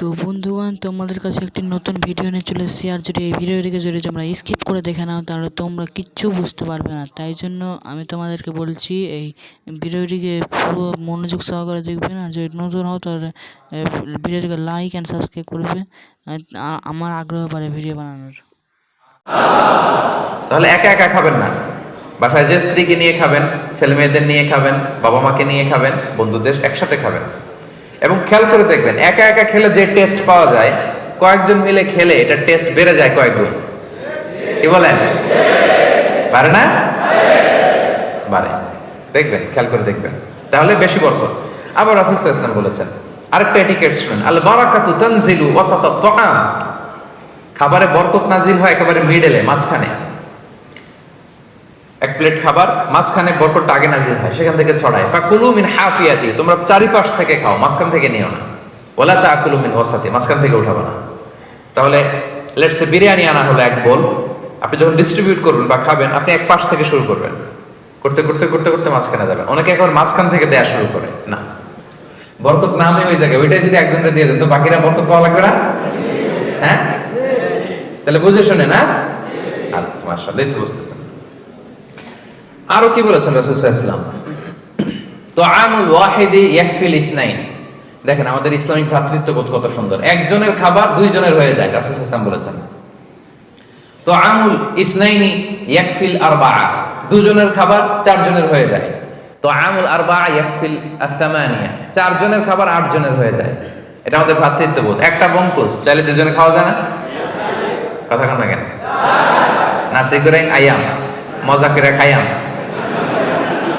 তো বন্ধুগণ, তোমাদের কাছে একটি নতুন ভিডিও নিয়ে চলে এসেছি। আর যদি এই ভিডিওটিকে যদি তোমরা স্কিপ করে দেখে নাও, তাহলে তোমরা কিচ্ছু বুঝতে পারবে না। তাই জন্য আমি তোমাদেরকে বলছি, এই ভিডিওটিকে পুরো মনোযোগ সহকারে দেখবে আর যদি নতুন হও, তাহলে ভিডিওটিকে লাইক অ্যান্ড সাবস্ক্রাইব করবে। আমার আগ্রহ বাড়ে ভিডিও বানানোর। তাহলে একা একা খাবেন না। বাসায় যে স্ত্রীকে নিয়ে খাবেন ছেলে মেয়েদের নিয়ে খাবেন বাবা মাকে নিয়ে খাবেন, বন্ধুদের একসাথে খাবেন। এবং খেয়াল করে দেখবেন, একা একা খেলে যে টেস্ট পাওয়া যায়, কয়েকজন মিলে খেলে এটা টেস্ট বেড়ে যায় কয়েক গুণ কি বলেন? পারে না? বাড়ে দেখবেন, খেয়াল করে দেখবেন। তাহলে বেশি বরকত। আবার রাসূল ওয়াসাল্লাম বলেছেন, আরেকটা এটিকেট শুনেন, আল বারাকাতু তানজিলু ওয়াসাতাত তাআম। খাবারে বরকত নাজিল হয় একেবারে মিডলে মাঝখানে। এক প্লেট খাবার, মাঝখানে বরকতটা আগে নাজিল হয়, সেখান থেকে ছড়ায়। ফাকুলু মিন হাফিয়াতি, তোমরা চারিপাশ থেকে খাও, মাঝখান থেকে নিও না। ওলা তাকুলু মিন ওয়াসাতি, মাঝখান থেকে উঠাবো না। তাহলে লেটসে বিরিয়ানি আনা হলো এক বোল আপনি যখন ডিস্ট্রিবিউট করবেন বা খাবেন, আপনি এক পাশ থেকে শুরু করবেন। করতে করতে করতে করতে মাঝখানে যাবে। অনেকে এখন মাঝখান থেকে দেয়া শুরু করে, না। বরকত নামে ওই জায়গায়, ওইটাই যদি একজনকে দিয়ে দেন, তো বাকিরা বরকত পাওয়া লাগবে না? হ্যাঁ? তাহলে বুঝে শুনে না? আচ্ছা মার্শাল্লাহ এই তো বুঝতেছেন। আরও কি বলেছেন রাসূল ইসলাম তো আমুল ওয়াহিদি ইয়াকফিল ইসনাইন। দেখেন, আমাদের ইসলামিক ভ্রাতৃত্ববোধ কত সুন্দর। একজনের খাবার দুইজনের হয়ে যায়, রাসূল বলেছেন। তো আমুল ইসনাইনি ইয়াকফিল আরবা দুজনের খাবার চারজনের হয়ে যায়। তো আমুল আরবা ইয়াকফিল আসামানিয়া চারজনের খাবার আটজনের হয়ে যায়। এটা আমাদের ভ্রাতৃত্ববোধ একটা বঙ্কুস চাইলে দুজনে খাওয়া যায় না? কথা কান না কেন? নাসি করে আয়াম, মজা করে খাইয়াম।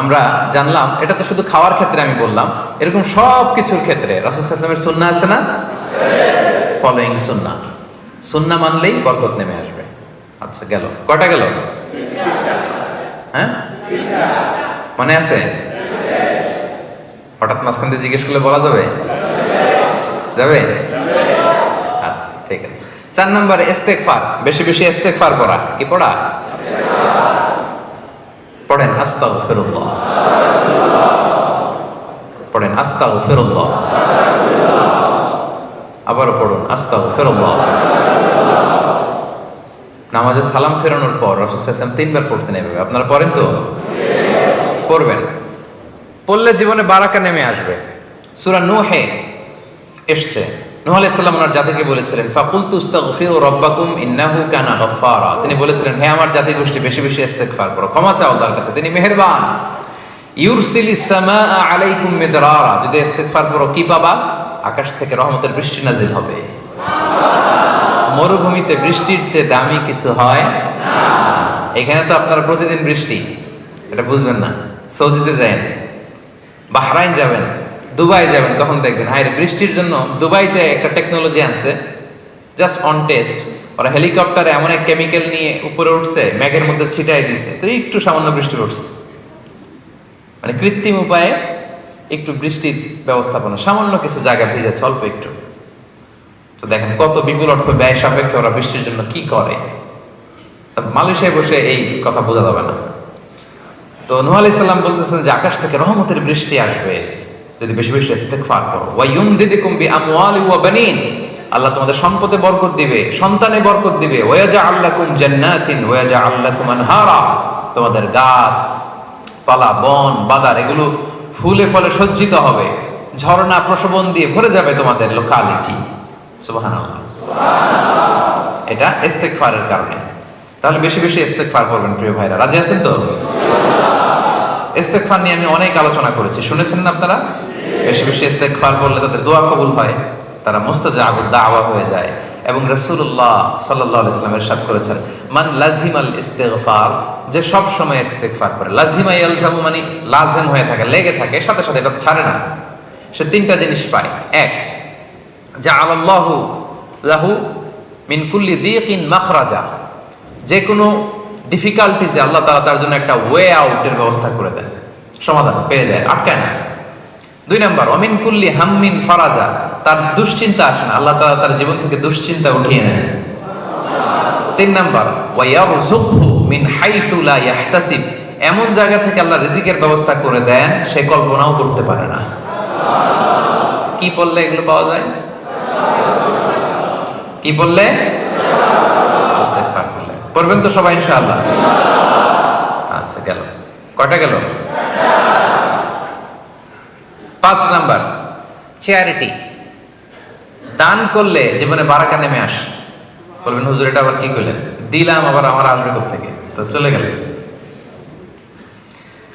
আমরা জানলাম, এটা তো শুধু খাওয়ার ক্ষেত্রে আমি বললাম, এরকম সব কিছুর ক্ষেত্রে রাসুলের সুন্না আছে না? ফলোয়িং সুন্না সুন্না মানলেই বরকত নেমে আসবে। আচ্ছা গেল। কটা গেল? হ্যাঁ? মনে আছে? হঠাৎ মাঝখান দিয়ে জিজ্ঞেস করলে বলা যাবে? যাবে? আচ্ছা ঠিক আছে। চার নম্বর ইস্তেকফার বেশি বেশি ইস্তেকফার করা কি পড়া? পড়েন আস্তাগফিরুল্লাহ। পড়েন আস্তাগফিরুল্লাহ। আবারও পড়ুন আস্তাগফিরুল্লাহ। নামাজে সালাম ফেরানোর পর সাল্লাল্লাহু তিনবার পড়তেন এভাবে। আপনারা পড়েন তো? পড়বেন। পড়লে জীবনে বারাকা নেমে আসবে। সূরা নূহে এসছে। নূহ ওনার জাতিকে বলেছিলেন রাব্বাকুম ইন্নাহু কানা গাফফারা। তিনি বলেছিলেন হে আমার জাতি গোষ্ঠী বেশি বেশি ইস্তেগফার করো ক্ষমা চাও আল্লাহর কাছে তিনি মেহেরবান। আলাইকুম মিদরারা। যদি ইস্তেগফার করো কি পাবা? আকাশ থেকে রহমতের বৃষ্টি নাজিল হবে। মরুভূমিতে বৃষ্টির চেয়ে দামি কিছু হয়? এখানে তো আপনারা প্রতিদিন বৃষ্টি। এটা বুঝবেন না। সৌদিতে যাবেন বাহরাইন যাবেন। দুবাই যাবেন তখন দেখবেন হায় রে, বৃষ্টির জন্য দুবাইতে একটা টেকনোলজি আনছে জাস্ট অন টেস্ট ওরা হেলিকপ্টারে এমন এক কেমিক্যাল নিয়ে উপরে উঠছে ম্যাগের মধ্যে ছিটাই দিছে তো একটু সামান্য বৃষ্টি উঠছে মানে কৃত্রিম উপায়ে একটু বৃষ্টির ব্যবস্থাপনা সামান্য কিছু জায়গা ভিজেছে অল্প একটু। তো দেখেন কত বিপুল অর্থ ব্যয় সাপেক্ষে ওরা বৃষ্টির জন্য কি করে। মালয়েশিয়ায় বসে এই কথা বোঝা যাবে না। তো নুহ আলাইহিস সালাম বলতেছেন যে আকাশ থেকে রহমতের বৃষ্টি আসবে। যদি বেশি বেশি ইস্তেগফার করো। ওয়া ইউমদিদুকুম বিআমওয়ালি ওয়া বানিন। আল্লাহ তোমাদের সম্পদে বরকত দিবে, সন্তানে বরকত দিবে। ওয়াজআল লাকুম জান্নাতিন, ওয়াজআল লাকুম আনহারা। তোমাদের গাছ, পালা, বন বাদার এগুলো ফুলে ফলে সজ্জিত হবে। ঝর্ণা প্রশোভন দিয়ে ভরে যাবে তোমাদের লোকালিটি সুবহানাল্লাহ। এটা ইস্তেগফারের কারণে। তাহলে বেশি বেশি ইস্তেগফার করবেন প্রিয় ভাইরা। রাজি আছেন তো? ইস্তেগফার নিয়ে আমি অনেক আলোচনা করেছি। শুনেছেন না আপনারা? বেশি বেশি ইস্তেগফার বললে তাদের দোয়া কবুল হয়, তারা মুস্তাজাব দাওয়া হয়ে যায়। এবং রাসূলুল্লাহ সাল্লাল্লাহু আলাইহি ওয়াসাল্লাম ইরশাদ করেছেন, মান লাজিমাল ইস্তেগফার যে সব সময় ইস্তেগফার করে। লাজিমা ইয়ালজামু মানে লাজিম হয়ে থাকে, লেগে থাকে, সাথে সাথে এটা ছাড়ে না। সে তিনটা জিনিস পায়। এক যা আল্লাহু লাহু মিন কুল্লি দিকিন মাখরাজা। যে কোনো ডিফিকাল্টিজে আল্লাহ তালা তার জন্য একটা ওয়ে আউটের ব্যবস্থা করে দেন। সমাধান পেয়ে যায়, আটকায় না। দুই নাম্বার অমিন কুল্লি হাম্মিন ফারাজা, তার দুশ্চিন্তা আসে না, আল্লাহ তালা তার জীবন থেকে দুশ্চিন্তা উঠিয়ে নেন। তিন নাম্বার মিন হাইসু লা ইয়াহতাসিব, এমন জায়গা থেকে আল্লাহ রিজিকের ব্যবস্থা করে দেন, সে কল্পনাও করতে পারে না। কি বললে এগুলো পাওয়া যায়? কি বললে? পড়বেন তো সবাই ইনশাআল্লাহ। আচ্ছা গেল। কটা গেল? পাঁচ নাম্বার। চ্যারিটি দান করলে জীবনে বারাকা নেমে আস। বলবেন, হুজুর, এটা আবার কি করলেন দিলাম, আবার আমার আসবে থেকে তো চলে গেল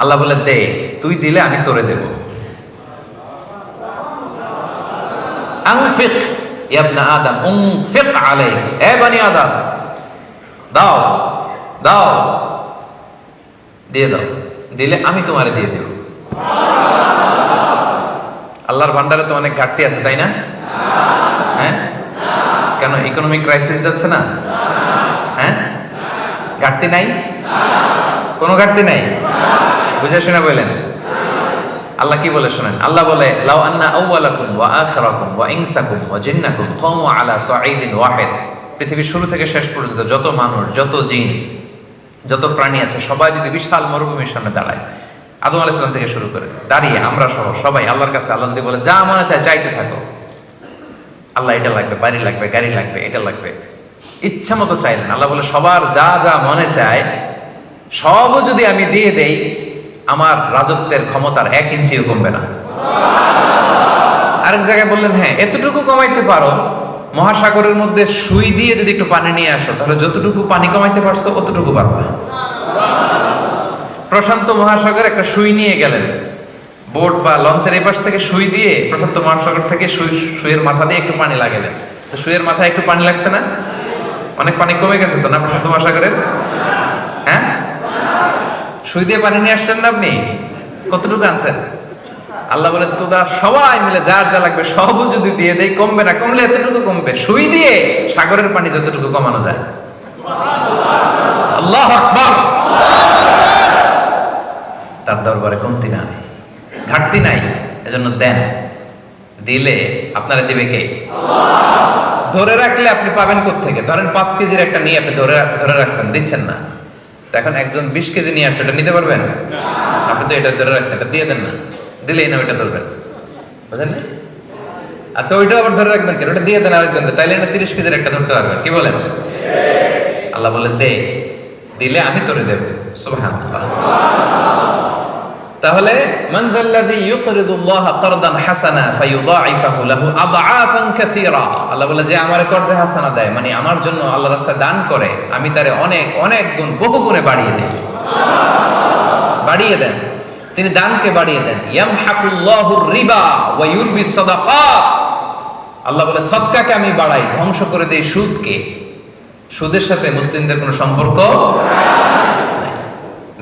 আল্লাহ বলে দে, তুই দিলে আমি তোরে দেব। আনফিক ইয়াবনা আদম, উনফিক আলাইক। এ বানি আদম দাও দাও। দিয়ে দাও। দিলে আমি তোমারে দিয়ে দেব। আল্লাহর ভান্ডারে তো অনেক ঘাটতি আছে, তাই না? হ্যাঁ? কেন ইকোনমিক ক্রাইসিস যাচ্ছে না? হ্যাঁ? ঘাটতি নাই? কোনো ঘাটতি নাই? বুঝে শুনে বললেন আল্লাহ কি বলে শুনেন? আল্লাহ বলে, লাউ আন্না আউওয়ালাকুম ওয়া আখিরাকুম ওয়া ইনসাকুম ওয়া জিন্নাকুম কামু আলা সাঈদিন ওয়াহিদ। পৃথিবীর শুরু থেকে শেষ পর্যন্ত যত মানুষ, যত জিন, যত প্রাণী আছে, সবাই যদি বিশাল মরুভূমির সামনে দাঁড়ায়, আদম আলাইহিস সালাম থেকে শুরু করে, দাঁড়িয়ে, আমরা সহ সবাই আল্লাহর কাছে আল্লাহ বলে, যা মনে চায় চাইতে থাকো। আল্লাহ এটা লাগবে, বাড়ি লাগবে, গাড়ি লাগবে, এটা লাগবে। ইচ্ছা মতো চাইলেন আল্লাহ বলে, সবার যা যা মনে চায় সব যদি আমি দিয়ে দেই, আমার রাজত্বের ক্ষমতার এক ইঞ্চিও কমবে না। আরেক জায়গায় বললেন হ্যাঁ এতটুকু কমাইতে পারো মহাসাগরের মধ্যে সুই দিয়ে যদি একটু পানি নিয়ে আসো, তাহলে যতটুকু পানি কমাইতে পারছ, অতটুকু পারবা প্রশান্ত মহাসাগর একটা সুই নিয়ে গেলেন। বোট বা লঞ্চের এই পাশ থেকে সুই দিয়ে প্রশান্ত মহাসাগর থেকে সুই, সুইয়ের মাথা দিয়ে একটু পানি লাগালেন। তো সুইয়ের মাথায় একটু পানি লাগছে না? অনেক পানি কমে গেছে তো না প্রশান্ত মহাসাগরের? হ্যাঁ? সুই দিয়ে পানি নিয়ে আসছেন না আপনি? কতটুকু আনছেন? আল্লাহ বলে তো তোরা সবাই মিলে যার যা লাগবে সব যদি দিয়ে দেয় কমবে না কমলে এতটুকু কমবে। সুই দিয়ে সাগরের পানি যতটুকু কমানো যায়। আল্লাহ আকবার। তার দরবারে কমতি নাই ঘাটতি নাই এজন্য দেন। দিলে আপনারা দিবে কে? ধরে রাখলে আপনি পাবেন থেকে ধরেন পাঁচ কেজির একটা নিয়ে আপনি ধরে ধরে রাখছেন দিচ্ছেন না। তো এখন একজন বিশ কেজি নিয়ে আসছে ওটা নিতে পারবেন? আপনি তো এটা ধরে রাখছেন এটা দিয়ে দেন না। দিলেই না ওইটা ধরবেন। বুঝলেন না? আচ্ছা ওইটা আবার ধরে রাখবেন কেন? ওটা দিয়ে দেন আরেকজন তাইলে তিরিশ কেজির একটা ধরতে পারবেন। কি বলেন? আল্লাহ বলে, দে, দিলে আমি তোরে দেব। সুবহানাল্লাহ। তাহলে, মান যাল্লাযী ইউকরিদুল্লাহ কারদান হাসানা ফায়ুদাইফাহু লাহু আদআফান কাসীরা। আল্লাহ বলে, যে আমারে কর্জে হাসানা দেয় মানে আমার জন্য আল্লাহ রাস্তায় দান করে, আমি তারে অনেক অনেক গুণ, বহু গুণে বাড়িয়ে দেই। বাড়িয়ে দেন। তিনি দানকে বাড়িয়ে দেন। রিবা আল্লাহ বলে, সদকাকে আমি বাড়াই, ধ্বংস করে দেই সুদকে। সুদের সাথে মুসলিমদের কোনো সম্পর্ক।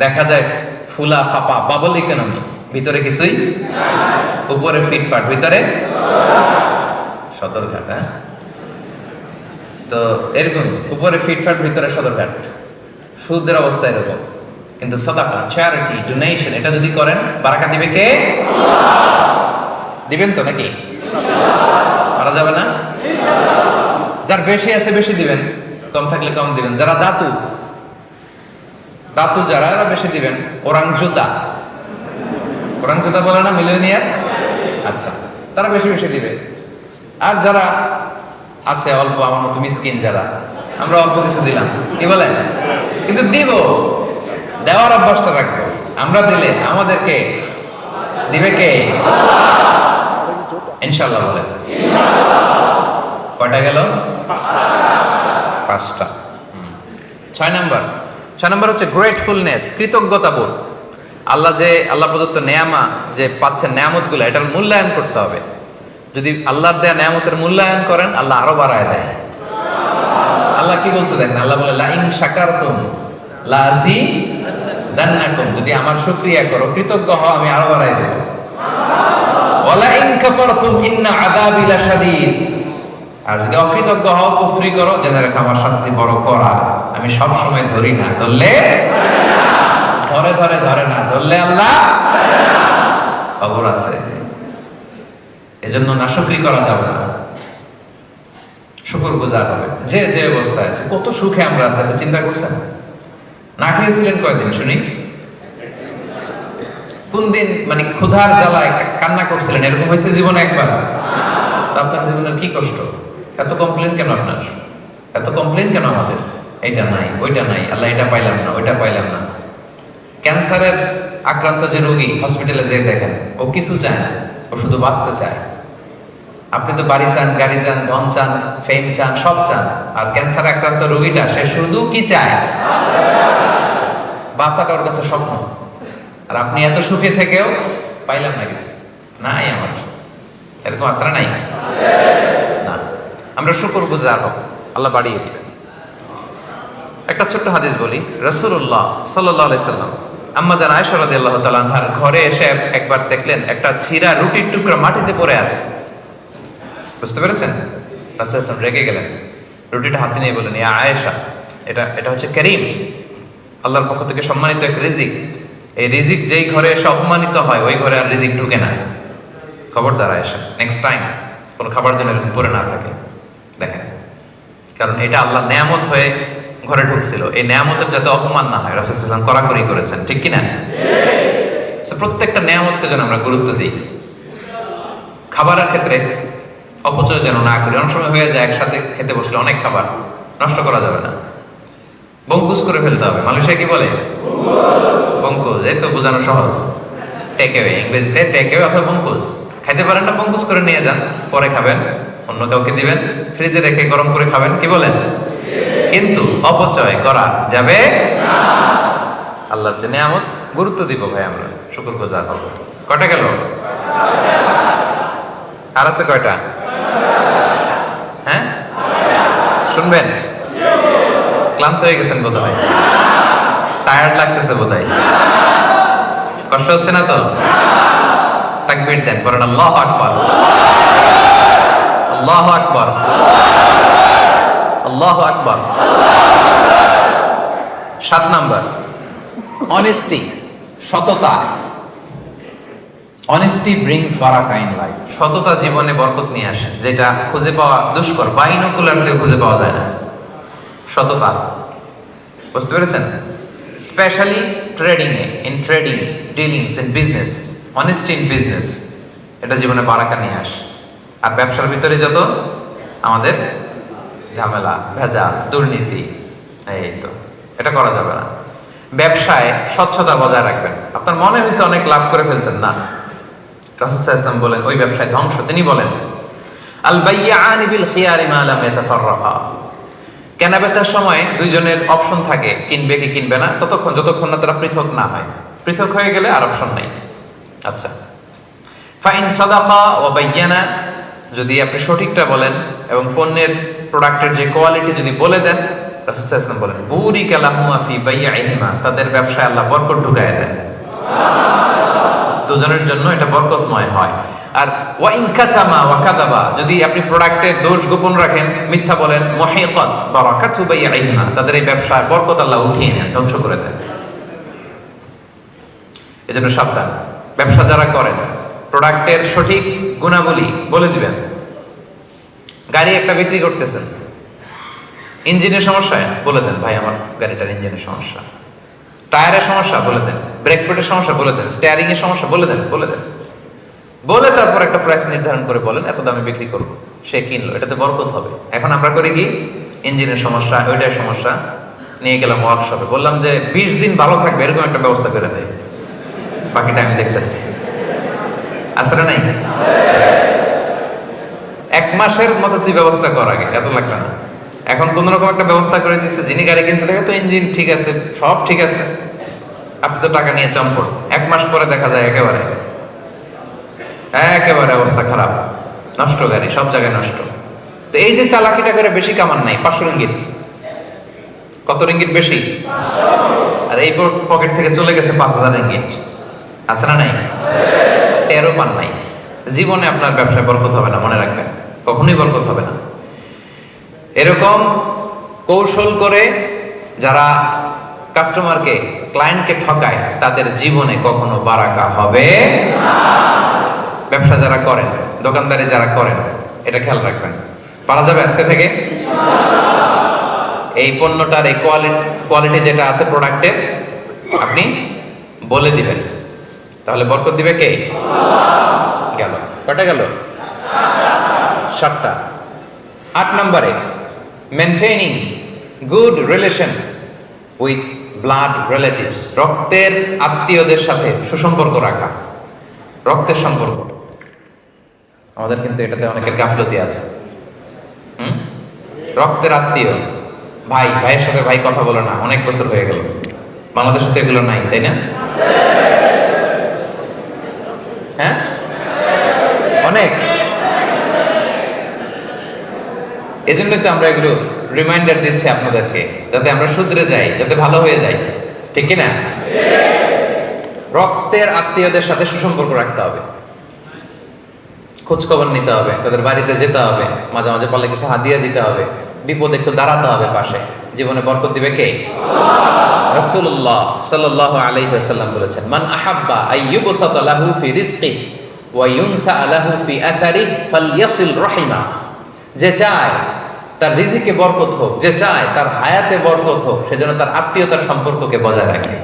দেখা যায় ফুলা ফাপা, বাবল ইকোনমি ভিতরে কিছুই উপরে ফিটফাট, ভিতরে সদরঘাট হ্যাঁ? তো এরকম, উপরে ফিটফাট, ভিতরে সদরঘাট সুদের অবস্থা এরকম। কিন্তু সদাকা চ্যারিটি ডোনেশন এটা যদি করেন, বারাকা দিবে কে? দিবেন তো নাকি? মারা যাবে না? যার বেশি আছে বেশি দিবেন, কম থাকলে কম দিবেন। যারা দাতু দাতু যারা, এরা বেশি দিবেন। ওরাং জুতা ওরাং জুতা বলে না মিলেনিয়ার আচ্ছা তারা বেশি বেশি দিবে। আর যারা আছে অল্প, আমার মতো মিসকিন যারা, আমরা অল্প কিছু দিলাম। কি বলেন? কিন্তু দিব। দেওয়ার অভ্যাসটা রাখব। আমরা দিলে আমাদেরকে দিবে কে? ইনশাল্লাহ বলেন। কয়টা গেল? পাঁচটা। ছয় নম্বর। ছয় নম্বর হচ্ছে গ্রেটফুলনেস কৃতজ্ঞতা বোধ আল্লাহ যে, আল্লাহ প্রদত্ত নেয়ামা যে পাচ্ছেন নেয়ামতগুলো, এটার মূল্যায়ন করতে হবে। যদি আল্লাহর দেয়া নেয়ামতের মূল্যায়ন করেন, আল্লাহ আরও বাড়ায় দেয়। আল্লাহ কি বলছে দেখেন? আল্লাহ বলে, লাইন শাকারতুম লাজি যদি আমার করো, কৃতজ্ঞ হও, আমি আরও বাড়াই দেব। ইন কাফারতুম ইন্না আর যদি অকৃতজ্ঞ হও, কুফরি করো, জেনে রেখো আমার শাস্তি বড় আমি সব সময় ধরি না। ধরলে? ধরে ধরে ধরে না। ধরলে আল্লাহ? খবর আছে। এজন্য না শুকরি করা যাবে না। শুকুর গুজার হবে। যে যে অবস্থায় আছে, কত সুখে আমরা আছি চিন্তা করছেন? না খেয়েছিলেন কয়দিন, শুনি? কোন দিন মানে ক্ষুধার জ্বালা একটা কান্না করছিলেন? এরকম হয়েছে জীবনে একবার। আপনার জীবনের কি কষ্ট? এত কমপ্লেন কেন আপনার? এত কমপ্লেন কেন আমাদের? এইটা নাই, ওইটা নাই। আল্লাহ এটা পাইলাম না, ওইটা পাইলাম না। ক্যান্সারের আক্রান্ত যে রোগী হসপিটালে যেয়ে দেখেন, ও কিছু চায় না, ও শুধু বাঁচতে চায়। আপনি তো বাড়ি চান, গাড়ি চান, ধন চান ফেম চান, সব চান, আর ক্যান্সার আক্রান্ত রোগীটা, সে শুধু কি চায়? বাঁচাটা ওর কাছে স্বপ্ন। আর আপনি এত সুখে থেকেও পাইলাম না কিছু। নাই আমার। এরকম আসরা নাই? না। আমরা শুকুর গুজার হব আল্লাহ বাড়িয়ে দিবেন। একটা ছোট্ট হাদিস বলি। রসুল্লাহ সাল্লাহ সাল্লাম আম্মা জান আয়সা রাদিয়াল্লাহু তাআলা আনহার ঘরে এসে একবার দেখলেন একটা ছিঁড়া রুটির টুকরা মাটিতে পড়ে আছে। বুঝতে পেরেছেন? রাসূল রেগে গেলেন। রুটিটা হাতে নিয়ে বললেন আয়েশা, এটা এটা হচ্ছে করিম। আল্লাহর পক্ষ থেকে সম্মানিত এক রিজিক। এই রিজিক যেই ঘরে এসে অপমানিত হয়, ওই ঘরে আর রিজিক ঢুকে না। খবরদার আয়েশা নেক্সট টাইম কোনো খাবার জন্য এরকম পড়ে না থাকে। দেখেন, কারণ এটা আল্লাহ নেয়ামত হয়ে ঘরে ঢুকছিল। এই নেয়ামতের যাতে অপমান না হয় রাসুলাম কড়াকড়ি করেছেন, ঠিক কিনা? প্রত্যেকটা নেয়ামতকে যেন আমরা গুরুত্ব দিই। খাবারের ক্ষেত্রে অপচয় যেন না করি। অনেক সময় হয়ে যায় একসাথে খেতে বসলে অনেক খাবার নষ্ট করা যাবে না। বঙ্কুস করে ফেলতে হবে। মানুষে কি বলে? বঙ্কুস এই তো বোঝানো সহজ। টেক অ্যাওয়ে ইংরেজিতে টেক অ্যাওয়ে অথবা বঙ্কুস খাইতে পারেন না বঙ্কুস করে নিয়ে যান। পরে খাবেন। অন্য কাউকে দিবেন। ফ্রিজে রেখে গরম করে খাবেন। কি বলেন? কিন্তু অপচয় করা যাবে আল্লাহর যে নিয়ামত, গুরুত্ব দিব ভাই আমরা। শুকুর গুজার হব। কয়টা গেল? আর আছে কয়টা? হ্যাঁ? শুনবেন? ক্লান্ত হয়ে গেছেন বোধ হয় টায়ার্ড লাগতেছে বোধ হয় কষ্ট হচ্ছে না তো? তাকবীর দেন, পড়েন, আল্লাহ আকবার। আল্লাহ আকবার। আল্লাহ আকবার। সাত নাম্বার অনেস্টি সততা। অনেস্টি ব্রিংস বারাকা ইন লাইফ সততা জীবনে বরকত নিয়ে আসে, যেটা খুঁজে পাওয়া দুষ্কর। বাইনোকুলার দিয়ে খুঁজে পাওয়া যায় না। সততা। বুঝতে পেরেছেন? Specially trading A in trading dealings in business honesty in business এটা জীবনে বারাকা নিয়ে আসে। আর ব্যবসার ভিতরে যত আমাদের ঝামেলা ভেজা দুর্নীতি, এই তো, এটা করা যাবে না। ব্যবসায় স্বচ্ছতা বজায় রাখবেন। আপনার মনে হয়েছে অনেক লাভ করে ফেলছেন, না? রাসূল ইসলাম বলেন, ওই ব্যবসায় ধ্বংস। তিনি বলেন আল বাইয়ানি বিল খিয়ারি মা লাম ইয়াতাফাররাকা। কেনা বেচার সময় দুইজনের অপশন থাকে, কিনবে কি কিনবে না, ততক্ষণ যতক্ষণ না তারা পৃথক না হয়। পৃথক হয়ে গেলে আর অপশন নেই। আচ্ছা। ফাইন সাদাকা ও বাইয়ানা, যদি আপনি সঠিকটা বলেন এবং পণ্যের প্রোডাক্টের যে কোয়ালিটি যদি বলে দেন বলেন, বুরি কালাহুমা ফি বাইয়াইহিমা তাদের ব্যবসায় আল্লাহ বরকত ঢুকায় দেন। দুজনের জন্য এটা বরকতময় হয়। আর ওয়াইন কাচামা ওয়া কাযাবা যদি আপনি প্রোডাক্টের দোষ গোপন রাখেন, মিথ্যা বলেন, মুহিকাত বারাকাতু বাইইহিমা তাদের এই ব্যবসায় বরকত আল্লাহ উঠিয়ে নেন, ধ্বংস করে দেন। এজন্য সাবধান। ব্যবসা যারা করেন প্রোডাক্টের সঠিক গুণাবলী বলে দিবেন। গাড়ি একটা বিক্রি করতেছেন। ইঞ্জিনের সমস্যা? বলে দেন, ভাই, আমার গাড়িটার ইঞ্জিনের সমস্যা। টায়ারের সমস্যা? বলে দেন। ব্রেক প্যাডের সমস্যা? বলে দেন। স্টিয়ারিং এর সমস্যা? বলে দেন বলে দেন। বলে তারপর একটা প্রাইস নির্ধারণ করে বলেন, এত দামে বিক্রি করব। সে কিনলো, এটাতে বরকত হবে। এখন আমরা করি কি? ইঞ্জিনের সমস্যা ওইটার সমস্যা। নিয়ে গেলাম ওয়ার্কশপে বললাম যে, বিশ দিন ভালো থাকবে, এরকম একটা ব্যবস্থা করে দেয় বাকিটা আমি দেখতেছি। আসলে নাই? এক মাসের মতো তুই ব্যবস্থা কর আগে, এত লাগবে না। এখন কোন রকম একটা ব্যবস্থা করে দিচ্ছে যিনি গাড়ি কিনছে, দেখে তো ইঞ্জিন ঠিক আছে, সব ঠিক আছে। আপনি তো টাকা নিয়ে চম্পট। এক মাস পরে দেখা যায় একেবারে একেবারে অবস্থা খারাপ। নষ্ট গাড়ি, সব জায়গায় নষ্ট। তো এই যে চালাকিটা করে বেশি কামান নাই, পাঁচশো রিঙ্গিট কত রিঙ্গিট বেশি? আর এই পকেট থেকে চলে গেছে পাঁচ হাজার রিঙ্গিট আছে না নাই? টেরো পান নাই। জীবনে আপনার ব্যবসায় বরকত হবে না, মনে রাখবেন। কখনোই বরকত হবে না। এরকম কৌশল করে যারা কাস্টমারকে ক্লায়েন্টকে ঠকায়, তাদের জীবনে কখনো বারাকা হবে ব্যবসা যারা করেন, দোকানদারি যারা করেন, এটা খেয়াল রাখবেন। পারা যাবে আজকে থেকে? এই পণ্যটার এই কোয়ালিটি কোয়ালিটি যেটা আছে প্রোডাক্টের আপনি বলে দিবেন। তাহলে বরকত দিবে কে? গেল। কটা গেল? সাতটা। আট নম্বরে maintaining good relation with blood relatives রক্তের আত্মীয়দের সাথে সুসম্পর্ক রাখা। রক্তের সম্পর্ক। আমাদের কিন্তু এটাতে অনেকের গাফলতি আছে? রক্তের আত্মীয়। ভাই, ভাইয়ের সাথে ভাই কথা বলে না, অনেক বছর হয়ে গেল। বাংলাদেশে তো এগুলো নাই, তাই না? হ্যাঁ? অনেক। এজন্যই তো আমরা এগুলো রিমাইন্ডার দিচ্ছি আপনাদেরকে, যাতে আমরা শুধরে যাই, যাতে ভালো হয়ে যাই। ঠিক না? রক্তের আত্মীয়দের সাথে সুসম্পর্ক রাখতে হবে। খোঁজ খবর নিতে হবে, তাদের বাড়িতে যেতে হবে, মাঝে মাঝে পারলে কিছু হাদিয়া দিতে হবে, বিপদে একটু দাঁড়াতে হবে পাশে। জীবনে বরকত দিবে কে? রাসূলুল্লাহ সাল্লাল্লাহু আলাইহি ওয়াসাল্লাম বলেছেন, মান আহাব্বা আইয়ুবসাতা লাহু ফি রিজকি ওয়া ইউনসা লাহু ফি আসারি ফালইয়াসিল রাহিমা। যে চায় তার রিজিকে বরকত হোক, যে চায় তার হায়াতে বরকত হোক, সেজন্য তার আত্মীয়তার সম্পর্ককে বজায় রাখে।